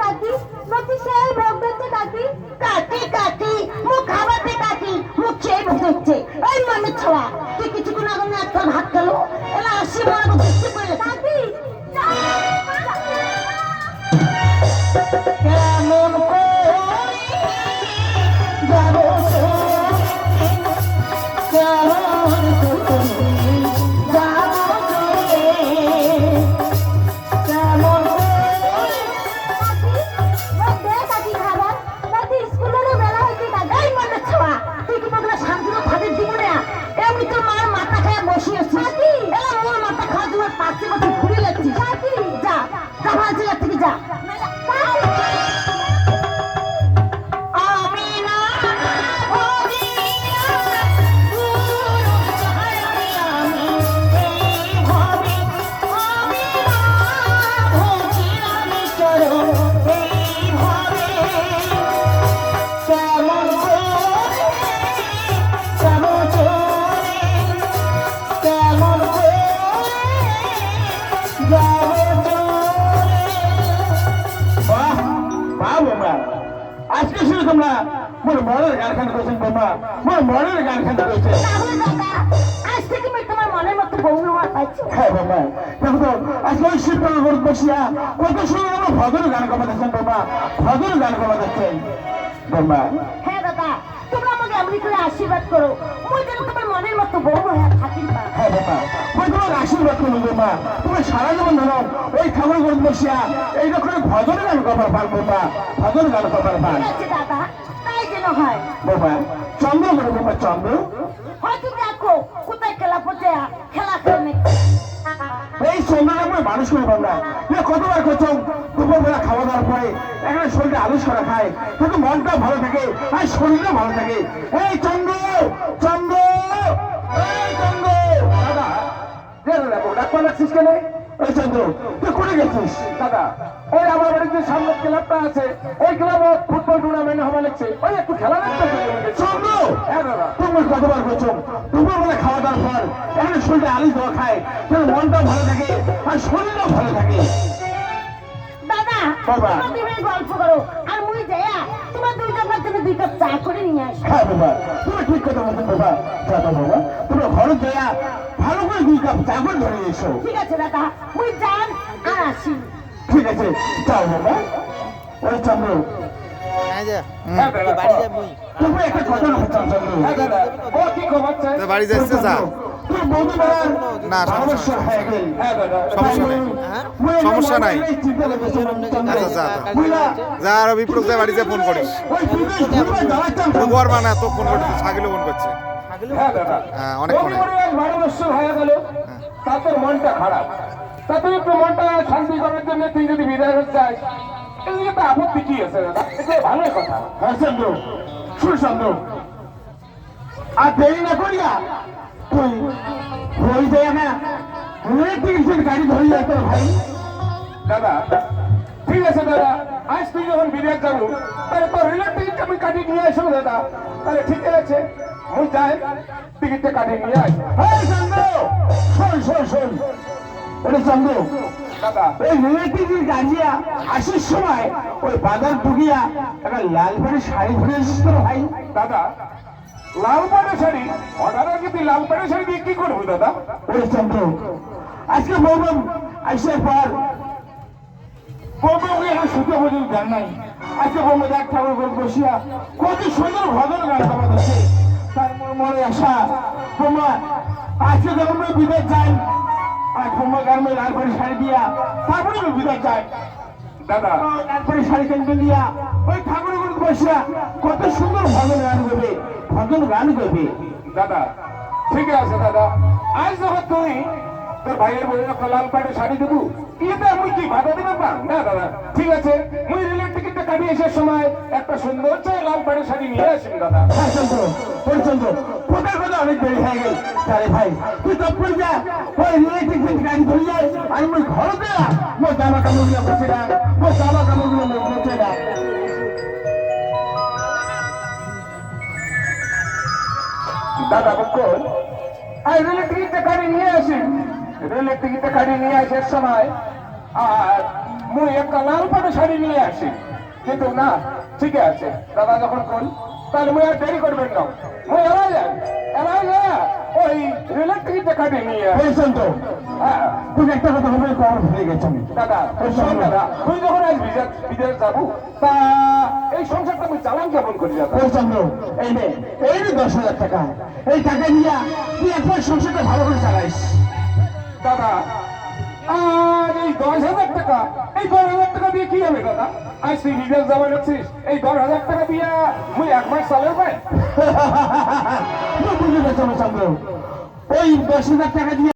ডাকি মতি সেই ভোগ করতে কাটি কাটি ভালো বাবা। আজকে শুরু তোমরা মোর মনের গান খান করেছেন বাবা। মোর মনের খান করেছে আজ থেকে আমি তোমার মনের মতো বউ হওয়ার পাচ্ছ হ্যাঁ বাবা। দেখো তো আজকে ওই শিব গরু বসিয়া কত সুন্দর আমরা ভদর গান কমাতেছেন বাবা। ভদর গান কমাতেছেন বাবা। হ্যাঁ দাদা তোমরা আমাকে এমনি করে আশীর্বাদ করো। মুই যেন তোমার মতো বউ হয়ে পা। হ্যাঁ বাবা ওই তোমার আশীর্বাদ বাবা তুমি সারা জীবন ধরো ওই ঠাকুর গরু বসিয়া গান কবার পার বাবা ভদর গান কবার পার। ঠিক আছে দাদা তাই যেন হয়। বাবা চন্দ্র করে বাবা চন্দ্র। হয়তো দেখো কোথায় খেলা পচে খেলা খেলে এই সন্ধ্যা আমরা মানুষ করে বাংলা কতবার করছ দুপুর বেলা খাওয়া দাওয়ার পরে এখানে শরীরটা আলুস করা খায়। কিন্তু মনটা ভালো থাকে আর শরীরটা ভালো থাকে। এই চন্দ্র চন্দ্র রে দাদা ডাক পালাচ্ছিস কেন? এই চন্দ্র তুই কোথায় গেছিস? দাদা ওই আমার বাড়িতে সামনে ক্লাবটা আছে ওই ক্লাবে ফুটবল টুর্নামেন্ট হবে লাগছে। ওই একটু খেলা দেখতে চন্দ্র! হ্যাঁ তুমি কতবার করছ দুপুর বেলা খাওয়া দাওয়ার পর এখানে শরীরটা আলু দেওয়া খায় কিন্তু মনটা ভালো থাকে আর শরীরটাও ভালো থাকে। দাদা বাবা। তোমরা গল্প করো। আর মুই যাইয়া তোমার দুই কাপের জন্য দুই কাপ চা করে নিয়ে আসো। হ্যাঁ বাবা। তুমি ঠিক কথা বলছো বাবা। দাদা বাবা। ঘরে দেয়া ভালো করে দুই কাপ চা করে ধরে এসো। ঠিক আছে দাদা। ওই যান আর আসি। ঠিক আছে যাও বাবা। ওই চন্দ্র। হ্যাঁ বাড়ি যাব। একটা কথা চন্দ্র। হ্যাঁ ও কি খবর বাড়ি যাচ্ছে না, সমস্যা হয়ে হ্যাঁ নেই। হ্যাঁ? সমস্যা নাই। চিন্তা লেগেছে আচ্ছা, যা, যা। আর বিপ্লব যা বাড়ি ফোন করিস। ওই বিদেশ ঘুরে যাওয়ার চান্স তুই বর মানে তো ফোন করছিস ছাগিলে ফোন করছে। হ্যাঁ হ্যাঁ অনেক ফোনে। হয়ে তারপর মনটা খারাপ। তা মনটা শান্তি করার জন্য তুই যদি বিদায় হতে চাস এদিকে তো আপত্তি কি আছে দাদা? এটা ভালোই কথা। হ্যাঁ চন্দ্র শুন চন্দ্র আর দেরি না করিয়া তুই হয়ে যায় না ইলেকট্রিক গাড়ি ধরে যায় তোর ভাই। দাদা ঠিক আছে দাদা আজ তুই যখন বিদেশ যাব তাহলে তোর ইলেকট্রিক আমি কাটিয়ে নিয়ে আসব দাদা। তাহলে ঠিক আছে মুই যাই টিকিটটা কাটিয়ে নিয়ে আস হ্যাঁ চন্দ্র শোন শোন শোন। ওরে চন্দ্র দাদা। এই রিলেটিভের গাজিয়া আসার সময় ওই বাজার ঢুকিয়া একটা লাল পাড়ে শাড়ি ধরে এসেছিস তোর ভাই। দাদা লাল পাড়ে শাড়ি? অর্ডার আগে লাল পাড়ে শাড়ি দিয়ে কি করব দাদা? আজকে পর এখন গান নাই। আজকে ঠাকুর বসিয়া কত সুন্দর ভজন গান তার মনে মনে আশা আজকে যখন বিদেশ যাই আর বৌমা গান লাল করে শাড়ি দিয়া তারপরে বিদেশ যাই দাদা। তারপরে শাড়ি কিনতে দিয়া ওই ঠাকুর করে কত সুন্দর ভজন গান করবে ভজন গান করবে। দাদা ঠিক আছে দাদা। আজ যখন তুই তোর ভাইয়ের বউয়ের একটা লাল পাড়ে শাড়ি দেবো আমি কি বাধা দিবে না? দাদা ঠিক আছে। মুই রেলের টিকিটটা কাটিয়ে আসার সময় একটা সুন্দর চাই লাল পাড়ে শাড়ি নিয়ে আসেন দাদা। হ্যাঁ চন্দ্র ওই চন্দ্র কোথায় কোথায় অনেক দেরি হয়ে গেল? ভাই তুই যা। ওই রেলের টিকিট গাড়ি ধরে যায় আমি মুই ঘরে দেয়া মোর জামা বসে না দাদা বকল। আর রেলের টিকিটটা কাটিয়ে নিয়ে আসি। রেলের টিকিটটা কাটিয়ে নিয়ে আসার সময় আর মুই একটা লাল পাড়ে শাড়ি নিয়ে আসি। কিন্তু না ঠিক আছে। দাদা যখন করি তাহলে মুই আর দেরি করবেন না। মুই এলাই যাই এলাই যায় ওই রেলের টিকিটটা কাটে নিয়ে বলছেন তো তুমি একটা কথা বলে কখন ভুলে গেছো? দাদা শোন দাদা তুই যখন আজ বিদেশ যাব তা এই সংসারটা আমি করি দাদা। এই নে এই নে দশ হাজার টাকা। এই টাকা নিয়ে তুই একবার সংসারটা ভালো করে চালাইস। দাদা আর এই দশ হাজার টাকা এই দশ হাজার টাকা দিয়ে কি হবে দাদা? আজ তুই বিদেশ যাবার যাচ্ছিস এই দশ হাজার টাকা দিয়ে মুই এক মাস চালের পাই? তুই বুঝতে চন্দ্র ওই দশ হাজার টাকা দিয়ে